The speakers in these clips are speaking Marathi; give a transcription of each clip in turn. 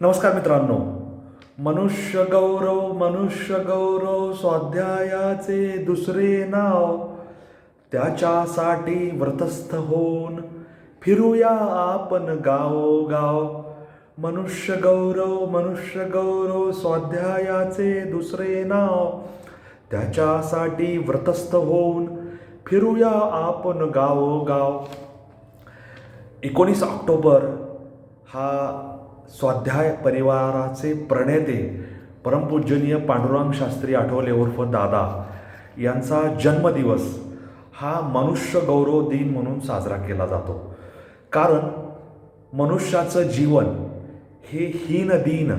नमस्कार मित्रांनो. मनुष्य गौरव मनुष्य गौरव स्वाध्यायाचे दुसरे नाव. त्याच्यासाठी व्रतस्थ होऊन फिरूया आपण गावोगाव. मनुष्य गौरव मनुष्य गौरव स्वाध्यायाचे दुसरे नाव. त्याच्यासाठी व्रतस्थ होऊन फिरूया आपण गावोगाव. एकोणीस ऑक्टोबर हा स्वाध्याय परिवाराचे प्रणेते परमपूजनीय पांडुरंग शास्त्री आठवले उर्फ दादा यांचा जन्मदिवस हा मनुष्य गौरव दिन म्हणून साजरा केला जातो. कारण मनुष्याचं जीवन हे हीन दीन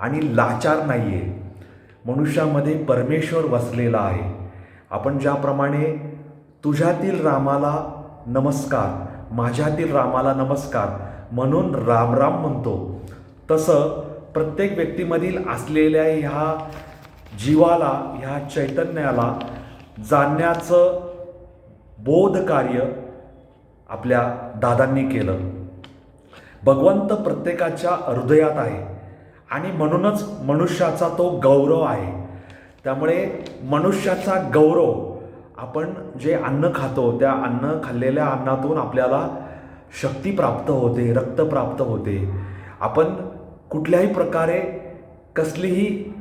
आणि लाचार नाही आहे मनुष्यामध्ये परमेश्वर वसलेला आहे. आपण ज्याप्रमाणे तुझ्यातील रामाला नमस्कार माझ्यातील रामाला नमस्कार म्हणून रामराम राम म्हणतो तसं प्रत्येक व्यक्तीमधील असलेल्या ह्या जीवाला ह्या चैतन्याला जाणण्याचं बोध कार्य आपल्या दादांनी केलं. भगवंत प्रत्येकाच्या हृदयात आहे आणि म्हणूनच मनुष्याचा तो गौरव आहे. त्यामुळे मनुष्याचा गौरव आपण जे अन्न खातो त्या अन्न खाल्लेल्या अन्नातून आपल्याला शक्ती प्राप्त होते रक्त प्राप्त होते. आपण कुठल्याही प्रकारे कसलीही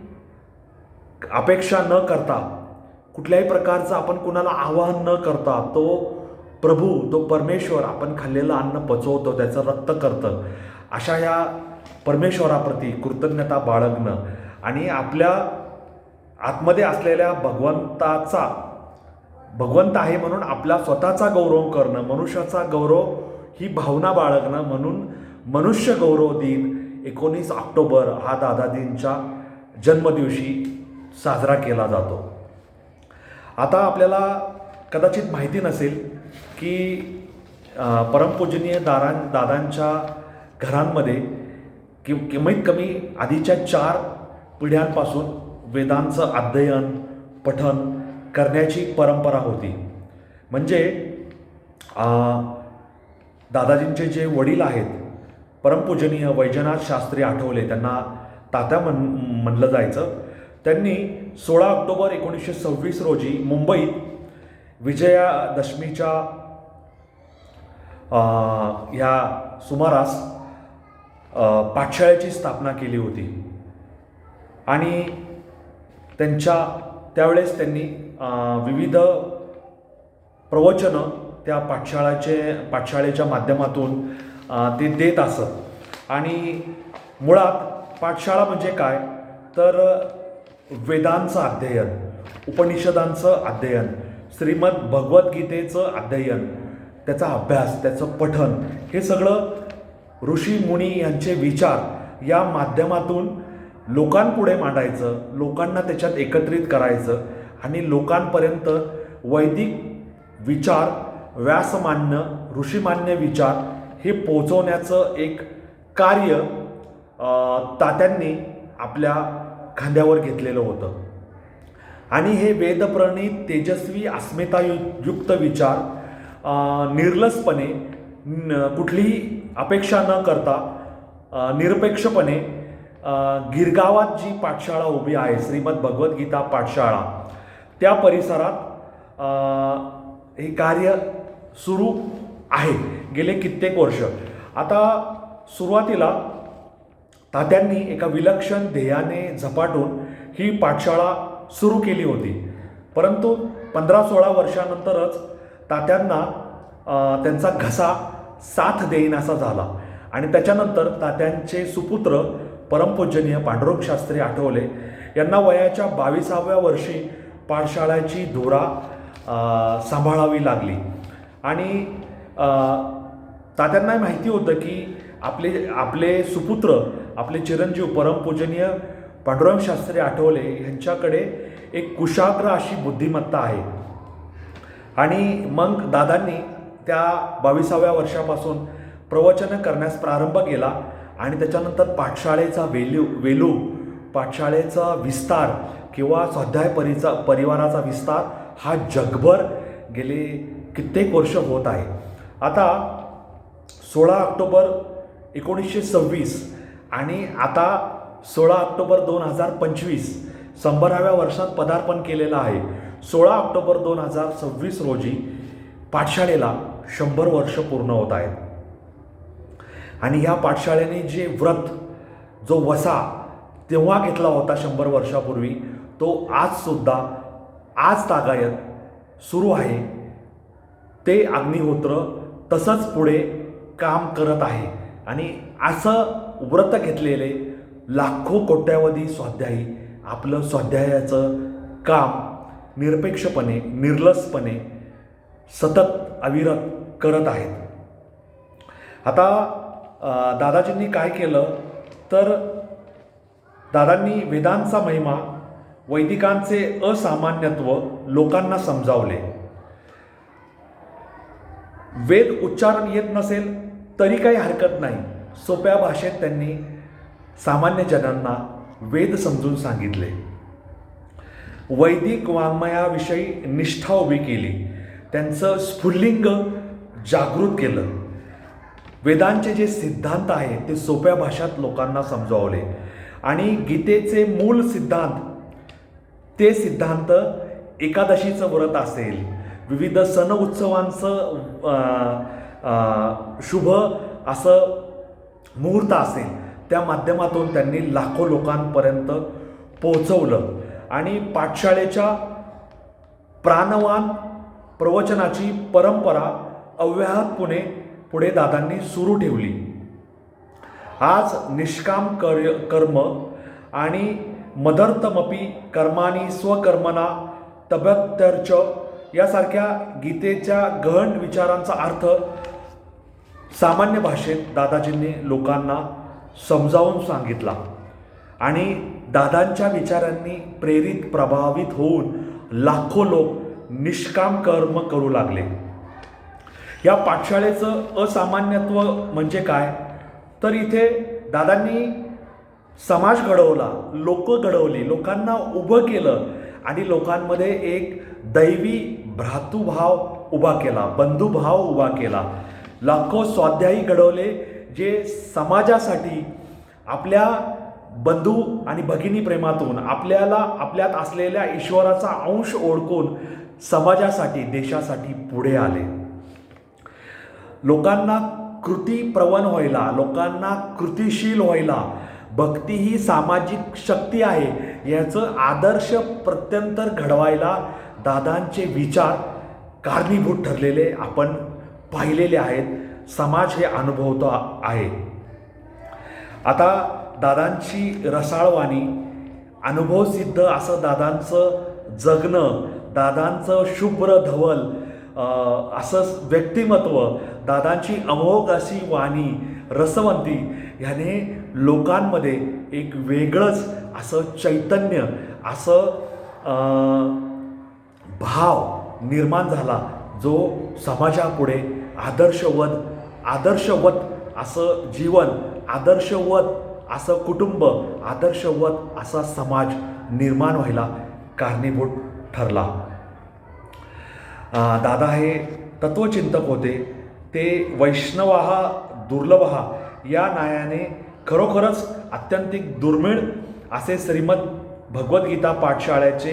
अपेक्षा न करता कुठल्याही प्रकारचं आपण कुणाला आवाहन न करता तो प्रभू तो परमेश्वर आपण खाल्लेलं अन्न पचवतो त्याचं रक्त करतं. अशा या परमेश्वराप्रती कृतज्ञता बाळगणं आणि आपल्या आतमध्ये असलेल्या भगवंताचा भगवंत आहे म्हणून आपला स्वतःचा गौरव करणं मनुष्याचा गौरव ही भावना बाळगणं म्हणून मनुष्य गौरव दिन एकोणीस ऑक्टोबर हा दादाजींच्या जन्मदिवशी साजरा केला जातो. आता आपल्याला कदाचित माहिती नसेल की परमपूजनीय दारां दादांच्या घरांमध्ये कि कमीत कमी आधीच्या चार पिढ्यांपासून वेदांचं अध्ययन पठन करण्याची परंपरा होती. म्हणजे दादाजींचे जे वडील आहेत परमपूजनीय वैजनाथ शास्त्री आठवले त्यांना तात्या म्हण म्हणलं जायचं. त्यांनी सोळा ऑक्टोबर एकोणीसशे सव्वीस रोजी मुंबईत विजयादशमीच्या ह्या सुमारास पाठशाळेची स्थापना केली होती. आणि त्यांच्या त्यावेळेस त्यांनी विविध प्रवचनं त्या पाठशाळाचे पाठशाळेच्या माध्यमातून ते देत असत. आणि मुळात पाठशाळा म्हणजे काय? तर वेदांचं अध्ययन उपनिषदांचं अध्ययन श्रीमद भगवद्गीतेचं अध्ययन त्याचा अभ्यास त्याचं पठन हे सगळं ऋषी मुनी यांचे विचार या माध्यमातून लोकांपुढे मांडायचं लोकांना त्याच्यात एकत्रित करायचं आणि लोकांपर्यंत वैदिक विचार व्यासमान्य ऋषिमान्य विचार हे पोचवण्याचं एक कार्य तात्यांनी आपल्या खांद्यावर घेतलेलं होतं. आणि हे वेदप्रणित तेजस्वी अस्मितायुक्त विचार निर्लसपणे न- कुठलीही अपेक्षा न करता निरपेक्षपणे गिरगावात जी पाठशाळा उभी आहे श्रीमद भगवद्गीता पाठशाळा त्या परिसरात हे कार्य सुरू आहे. गेले कित्येक वर्ष. आता सुरुवातीला तात्यांनी एका विलक्षण ध्येयाने झपाटून ही पाठशाळा सुरू केली होती. परंतु पंधरा सोळा वर्षानंतरच तात्यांना त्यांचा घसा साथ देईनासा झाला. आणि त्याच्यानंतर तात्यांचे सुपुत्र परमपूजनीय पांडुरंग शास्त्री आठवले. यांना वयाच्या बावीसाव्या वर्षी पाठशाळेची धुरा सांभाळावी लागली. आणि तात्यांना माहिती होतं की आपले आपले सुपुत्र आपले चिरंजीव परमपूजनीय पांडुरंग शास्त्री आठवले यांच्याकडे एक कुशाग्र अशी बुद्धिमत्ता आहे. आणि मग दादांनी त्या बावीसाव्या वर्षापासून प्रवचन करण्यास प्रारंभ केला आणि त्याच्यानंतर पाठशाळेचा वेल्यू वेलू पाठशाळेचा विस्तार किंवा स्वाध्याय परीचा परिवाराचा विस्तार हा जगभर गेले कित्येक वर्ष होत आहे. आता सोळा ऑक्टोबर एकोणीसशे सव्वीस आणि आता सोळा ऑक्टोबर दोन हजार पंचवीस शंभराव्या वर्षात पदार्पण केलेलं आहे. सोळा ऑक्टोबर दोन हजार सव्वीस रोजी पाठशाळेला शंभर वर्ष पूर्ण होत आहेत. आणि ह्या पाठशाळेने जे व्रत जो वसा तेव्हा घेतला होता शंभर वर्षापूर्वी तो आजसुद्धा आज तागायत सुरू आहे. ते अग्निहोत्र तसंच पुढे काम करत आहे. आणि असं व्रत घेतलेले लाखो कोट्यावधी स्वाध्यायी आपलं स्वाध्यायाचं काम निरपेक्षपणे निर्लसपणे सतत अविरत करत आहेत. आता दादाजींनी काय केलं? तर दादांनी वेदांचा महिमा वैदिकांचे असामान्यत्व लोकांना समजावले. वेद उच्चारण येत नसेल तरी काही हरकत नाही. सोप्या भाषेत त्यांनी सामान्य जनांना वेद समजून सांगितले. वैदिक वाङ्मयाविषयी निष्ठा उभी केली. त्यांचं स्फुल्लिंग जागृत केलं. वेदांचे जे सिद्धांत आहेत ते सोप्या भाषात लोकांना समजावले. आणि गीतेचे मूल सिद्धांत ते सिद्धांत एकादशीचं व्रत असेल. विविध सण उत्सवांचं शुभ असं मुहूर्त असेल त्या माध्यमातून त्यांनी लाखो लोकांपर्यंत पोहोचवलं. आणि पाठशाळेच्या प्राणवान प्रवचनाची परंपरा अव्याहतपणे पुढे दादांनी सुरू ठेवली. आज निष्काम कर कर्म आणि मदर्थमपी कर्मानी स्वकर्मना तबत्तर्च यासारख्या गीतेच्या गहन विचारांचा अर्थ सामान्य भाषेत दादाजींनी लोकांना समजावून सांगितला आणि दादांच्या विचारांनी प्रेरित प्रभावित होऊन लाखो लोक निष्काम कर्म करू लागले. या पाठशाळेचं असामान्यत्व म्हणजे काय? तर इथे दादांनी समाज घडवला लोक घडवली लोकांना उभं केलं आणि लोकांमध्ये एक दैवी भ्रातृभाव उभा केला बंधुभाव उभा केला. लाखो स्वाध्यायी घडवले जे समाजासाठी आपल्या बंधू आणि भगिनी प्रेमातून आपल्याला आपल्यात असलेल्या ईश्वराचा अंश ओळखून समाजासाठी देशासाठी पुढे आले. लोकांना कृती प्रवण व्हायला लोकांना कृतिशील व्हायला भक्ती ही सामाजिक शक्ती आहे याचं आदर्श प्रत्यंतर घडवायला दादांचे विचार कारणीभूत ठरलेले आपण पाहिलेले आहेत. समाज हे अनुभवतो आहे. आता दादांची रसाळवाणी अनुभवसिद्ध असं दादांचं जगणं दादांचं शुभ्र धवल असं व्यक्तिमत्व दादांची अमोघ अशी वाणी रसवंती ह्याने लोकांमध्ये एक वेगळंच असं चैतन्य असं भाव निर्माण झाला जो समाजापुढे आदर्शवत आदर्शवत असं जीवन आदर्शवत असं कुटुंब आदर्शवत असा समाज निर्माण व्हायला कारणीभूत ठरला. दादा हे तत्वचिंतक होते. ते वैष्णवाहा दुर्लभहा या नायाने खरोखरच अत्यंतिक दुर्मिळ असे श्रीमद भगवद्गीता पाठशाळेचे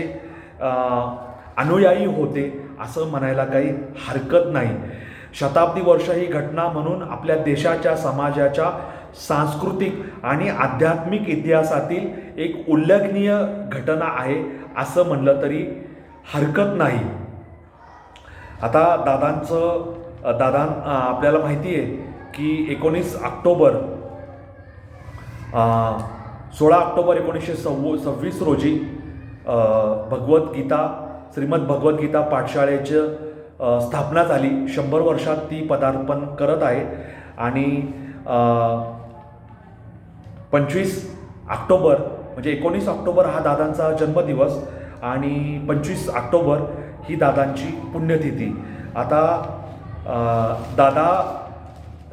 अनुयायी होते असं म्हणायला काही हरकत नाही. शताब्दी वर्ष ही घटना म्हणून आपल्या देशाच्या समाजाच्या सांस्कृतिक आणि आध्यात्मिक इतिहासातील एक उल्लेखनीय घटना आहे असं म्हणलं तरी हरकत नाही. आता दादांचं दादां दादा आपल्याला माहिती आहे की एकोणीस ऑक्टोबर सोळा ऑक्टोबर एकोणीसशे सव्व सव्वीस रोजी भगवद्गीता श्रीमद भगवद्गीता पाठशाळेचं स्थापना झाली शंभर वर्षात ती पदार्पण करत आहे. आणि पंचवीस ऑक्टोबर म्हणजे एकोणीस ऑक्टोबर हा दादांचा जन्मदिवस आणि पंचवीस ऑक्टोबर ही दादांची पुण्यतिथी. आता दादा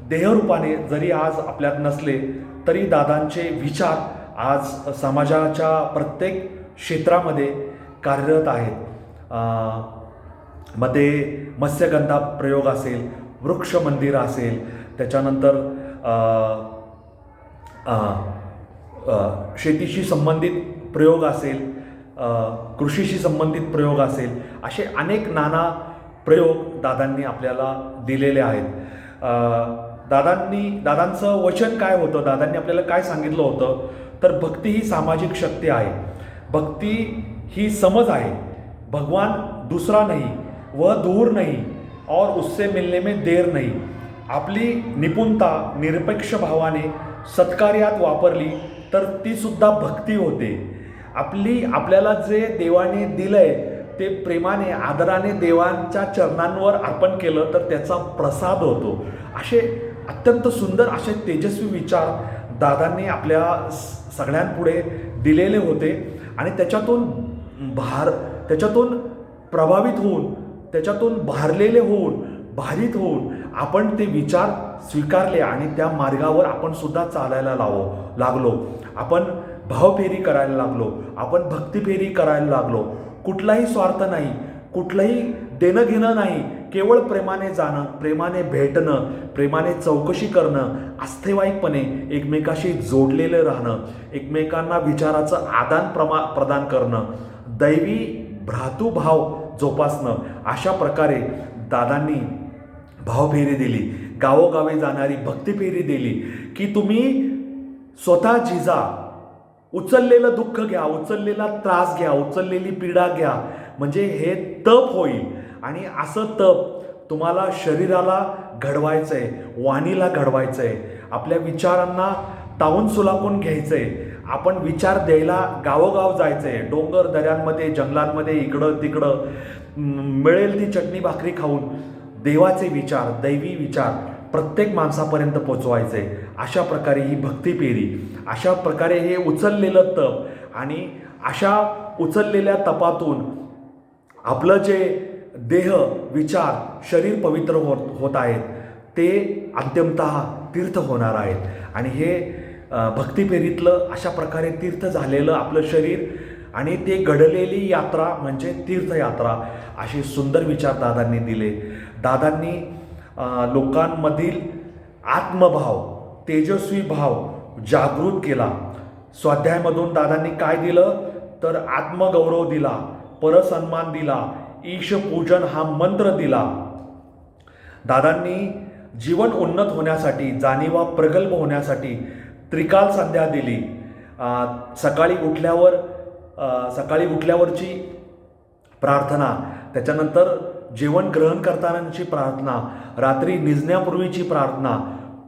देहरूपाने जरी आज आपल्यात नसले तरी दादांचे विचार आज समाजाच्या प्रत्येक क्षेत्रामध्ये कार्यरत आहेत. मग मध्ये मत्स्यगंधा प्रयोग असेल वृक्ष मंदिर असेल त्याच्यानंतर शेतीशी संबंधित प्रयोग असेल कृषीशी संबंधित प्रयोग असेल असे अनेक नाना प्रयोग दादांनी आपल्याला दिलेले आहेत. दादांनी दादांचं वचन काय होतं? दादांनी आपल्याला काय सांगितलं होतं? तर भक्ती ही सामाजिक शक्ती आहे. भक्ती ही समज आहे. भगवान दुसरा नाही. वह दूर नहीं और उससे मिलने में देर नहीं। आपली निपुणता निरपेक्ष भावाने सत्कार्यात वापरली तर तीसुद्धा भक्ती होते। आपली आपल्याला जे देवाने दिलंय ते प्रेमाने आदराने देवांच्या चरणांवर अर्पण केलं तर त्याचा प्रसाद होतो। असे अत्यंत सुंदर असे तेजस्वी विचार दादांनी आपल्या स- सगळ्यांपुढे दिलेले होते आणि त्याच्यातून भार त्याच्यातून प्रभावित होऊन त्याच्यातून भारलेले होऊन भारित होऊन आपण ते विचार स्वीकारले आणि त्या मार्गावर आपण सुद्धा चालायला लावो लागलो. आपण भावफेरी करायला लागलो. आपण भक्तिफेरी करायला लागलो. कुठलाही स्वार्थ नाही कुठलंही देणं घेणं नाही केवळ प्रेमाने जाणं प्रेमाने भेटणं प्रेमाने चौकशी करणं आस्थेवाईकपणे एकमेकाशी जोडलेलं राहणं एकमेकांना विचाराचं आदान प्रमा प्रदान करणं दैवी भ्रातुभाव जोपासणं. अशा प्रकारे दादांनी भावफेरी दिली. गावोगावी जाणारी भक्तिफेरी दिली की तुम्ही स्वतः जिजा. उचललेलं दुःख घ्या उचललेला त्रास घ्या उचललेली पीडा घ्या. म्हणजे हे तप होईल. आणि असं तप तुम्हाला शरीराला घडवायचं आहे वाणीला घडवायचं आहे आपल्या विचारांना तावून सुलाकून घ्यायचं आहे आपण विचार द्यायला गावोगाव जायचं आहे डोंगर दऱ्यांमध्ये जंगलांमध्ये इकडं तिकडं. मिळेल ती चटणी भाकरी खाऊन. देवाचे विचार दैवी विचार प्रत्येक माणसापर्यंत पोचवायचे. अशा प्रकारे ही भक्ती पेरी. अशा प्रकारे हे उचललेलं तप आणि अशा उचललेल्या तपातून आपलं जे देह विचार शरीर पवित्र होत होत आहेत ते अंत्यमत तीर्थ होणार आहेत. आणि हे भक्तिपेरीतलं अशा प्रकारे तीर्थ झालेलं आपलं शरीर आणि ते घडलेली यात्रा म्हणजे तीर्थयात्रा असे सुंदर विचार दादांनी दिले. दादांनी लोकांमधील आत्मभाव तेजस्वी भाव जागृत केला. स्वाध्यायमधून दादांनी काय दिलं? तर आत्मगौरव दिला परसन्मान दिला ईशपूजन हा मंत्र दिला. दादांनी जीवन उन्नत होण्यासाठी जाणीवा प्रगल्भ होण्यासाठी त्रिकाल संध्या दिली. सकाळी उठल्यावर सकाळी उठल्यावरची प्रार्थना त्याच्यानंतर जेवण ग्रहण करतानाची प्रार्थना रात्री निजण्यापूर्वीची प्रार्थना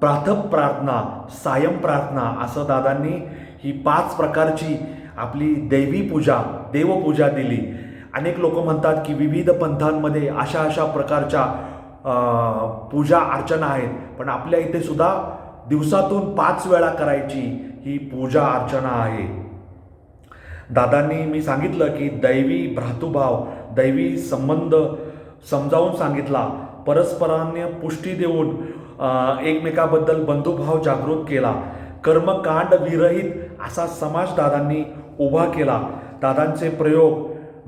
प्राथप प्रार्थना सायम प्रार्थना असं दादांनी ही पाच प्रकारची आपली दैवी पूजा देवपूजा दिली. अनेक लोक म्हणतात की विविध पंथांमध्ये अशा अशा प्रकारच्या पूजा अर्चना आहेत. पण आपल्या इथे सुद्धा दिवसातून पाच वेळा करायची ही पूजा अर्चना आहे. दादांनी मी सांगितलं की दैवी भ्रातुभाव दैवी संबंध समजावून सांगितला. परस्परांनी पुष्टी देऊन एकमेकाबद्दल बंधुभाव जागृत केला. कर्मकांड विरहित असा समाज दादांनी उभा केला. दादांचे प्रयोग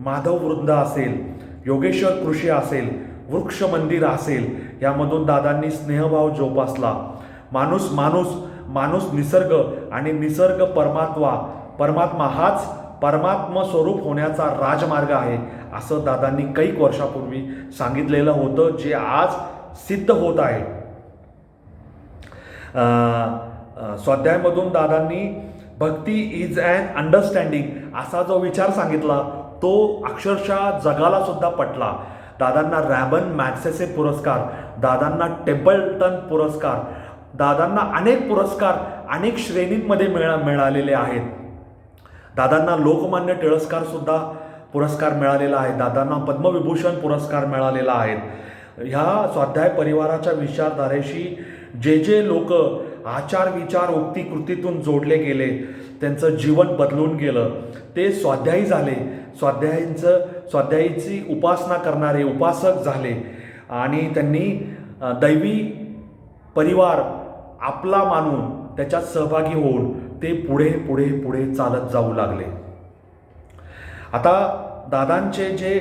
माधव वृंद असेल योगेश्वर कृषी असेल वृक्ष मंदिर असेल यामधून दादांनी स्नेहभाव जोपासला. माणूस माणूस माणूस निसर्ग आणि निसर्ग परमात्मा. परमात्मा हाच परमात्म स्वरूप होण्याचा राजमार्ग आहे असं दादांनी कैक वर्षापूर्वी सांगितलेलं होतं जे आज सिद्ध होत आहे. स्वाध्यायमधून दादांनी भक्ती इज अँड अंडरस्टँडिंग असा जो विचार सांगितला तो अक्षरशः जगाला सुद्धा पटला. दादांना रॅबन मॅक्सेसे पुरस्कार दादांना टेम्पल्टन पुरस्कार दादांना अनेक पुरस्कार अनेक श्रेणींमध्ये मिळा मिळालेले आहेत. दादांना लोकमान्य टिळस्कार सुद्धा पुरस्कार मिळालेला आहे. दादांना पद्मविभूषण पुरस्कार मिळालेला आहे. ह्या स्वाध्याय परिवाराच्या विचारधारेशी जे जे लोक आचार विचार उक्ती कृतीतून जोडले गेले त्यांचं जीवन बदलून गेलं. ते स्वाध्यायी झाले. स्वाध्यायींचं स्वाध्यायीची उपासना करणारे उपासक झाले. आणि त्यांनी दैवी परिवार आपला मानून त्याच्यात सहभागी होऊन ते पुढे पुढे पुढे चालत जाऊ लागले. आता दादांचे जे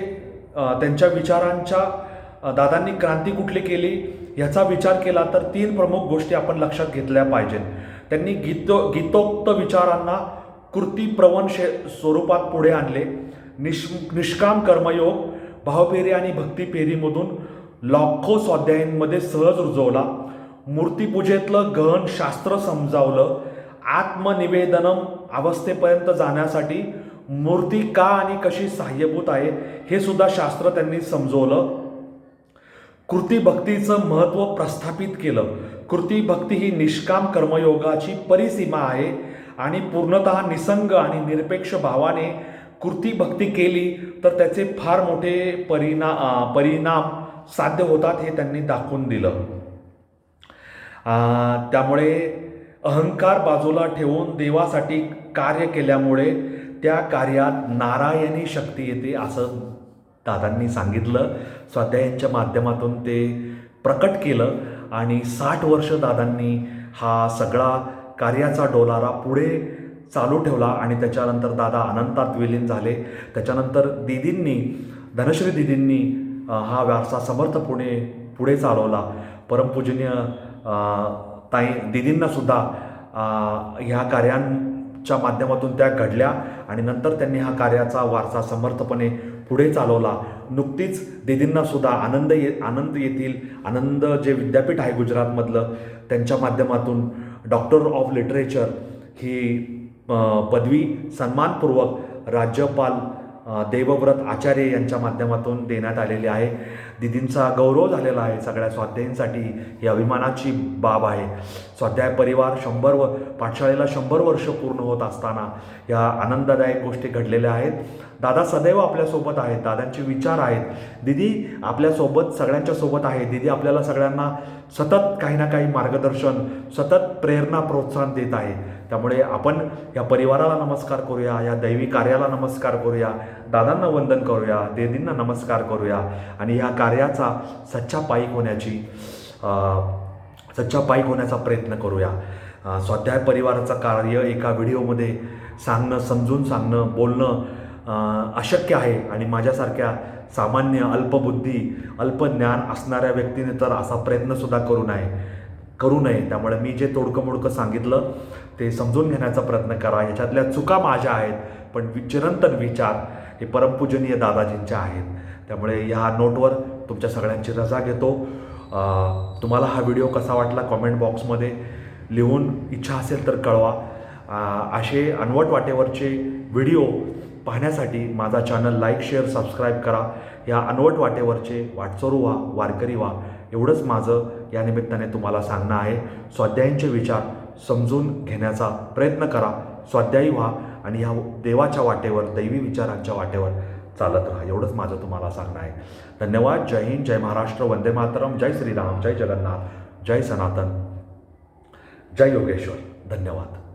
त्यांच्या विचारांच्या दादांनी क्रांती कुठली केली याचा विचार केला तर तीन प्रमुख गोष्टी आपण लक्षात घेतल्या पाहिजेत. त्यांनी गीतो गीतोक्त विचारांना कृतीप्रवण शे स्वरूपात पुढे आणले. निष् निष्काम कर्मयोग भावपेरी आणि भक्तिपेरीमधून लाखो स्वाध्यायांमध्ये सहज रुजवला. मूर्तीपूजेतलं गहन शास्त्र समजावलं. आत्मनिवेदनम अवस्थेपर्यंत जाण्यासाठी मूर्ती का आणि कशी सहाय्यभूत आहे हे सुद्धा शास्त्र त्यांनी समजवलं. कृती भक्तीचं महत्त्व प्रस्थापित केलं. कृती भक्ती ही निष्काम कर्मयोगाची परिसीमा आहे आणि पूर्णतः निसंग आणि निरपेक्ष भावाने कृती भक्ती केली तर त्याचे फार मोठे परिणा परिणाम साध्य होतात हे त्यांनी दाखवून दिलं. त्यामुळे अहंकार बाजूला ठेवून देवासाठी कार्य केल्यामुळे त्या कार्यात नारायणी शक्ती येते असं दादांनी सांगितलं. स्वाध्यायांच्या माध्यमातून ते प्रकट केलं आणि साठ वर्ष दादांनी हा सगळा कार्याचा डोलारा पुढे चालू ठेवला आणि त्याच्यानंतर दादा अनंतात विलीन झाले. त्याच्यानंतर दिदींनी धनश्री दिदींनी हा हा वारसा समर्थपणे पुढे चालवला. परमपूजनीय ताई दिदींना सुद्धा ह्या कार्यांच्या माध्यमातून त्या घडल्या आणि नंतर त्यांनी हा कार्याचा वारसा समर्थपणे पुढे चालवला. नुकतीच दिदींना सुद्धा आनंद ये आनंद येथील आनंद जे विद्यापीठ आहे गुजरातमधलं त्यांच्या माध्यमातून डॉक्टर ऑफ लिटरेचर ही पदवी सन्मानपूर्वक राज्यपाल देवव्रत आचार्य यांच्या माध्यमातून देण्यात आलेली आहे. दिदींचा गौरव झालेला आहे सगळ्या स्वाध्यायींसाठी. ही अभिमानाची बाब आहे. स्वाध्याय परिवार शंभर व पाठशाळेला शंभर वर्ष पूर्ण होत असताना या आनंददायक गोष्टी घडलेल्या आहेत. दादा सदैव आपल्यासोबत आहेत. दादांचे विचार आहेत. दिदी आपल्यासोबत सगळ्यांच्या सोबत आहे. दिदी आपल्याला सगळ्यांना सतत काही ना काही मार्गदर्शन सतत प्रेरणा प्रोत्साहन देत आहे. त्यामुळे आपण या परिवाराला नमस्कार करूया या दैवी कार्याला नमस्कार करूया दादांना वंदन करूया देदींना नमस्कार करूया आणि ह्या कार्याचा सच्चा पायिक होण्याची सच्चा पायिक होण्याचा प्रयत्न करूया. स्वाध्याय परिवाराचं कार्य एका व्हिडिओमध्ये सांगणं समजून सांगणं बोलणं अशक्य आहे आणि माझ्यासारख्या सामान्य अल्पबुद्धी अल्पज्ञान असणाऱ्या व्यक्तीने तर असा प्रयत्नसुद्धा करू नये करू नये. त्यामुळे मी जे तोडकं मोडकं सांगितलं ते समजून घेण्याचा प्रयत्न करा. याच्यातल्या चुका माझ्या आहेत पण चिरंतन विचार हे परमपूजनीय दादाजींचे आहेत. त्यामुळे ह्या नोटवर तुमच्या सगळ्यांची रजा घेतो. तुम्हाला हा व्हिडिओ कसा वाटला कॉमेंट बॉक्समध्ये लिहून इच्छा असेल तर कळवा. असे अनवट वाटेवरचे व्हिडिओ पाहण्यासाठी माझा चॅनल लाईक शेअर सबस्क्राईब करा. या अनवट वाटेवरचे वाटचोरू व्हा वारकरी व्हा. एवढंच माझं या निमित्ताने तुम्हाला सांगणं आहे. स्वाध्यायांचे विचार समजून घेण्याचा प्रयत्न करा. स्वाध्यायी व्हा आणि ह्या देवाच्या वाटेवर दैवी विचारांच्या वाटेवर चालत राहा. एवढंच माझं तुम्हाला सांगणं आहे. धन्यवाद. जय हिंद. जय महाराष्ट्र. वंदे मातरम. जय श्रीराम. जय जगन्नाथ. जय सनातन. जय योगेश्वर. धन्यवाद.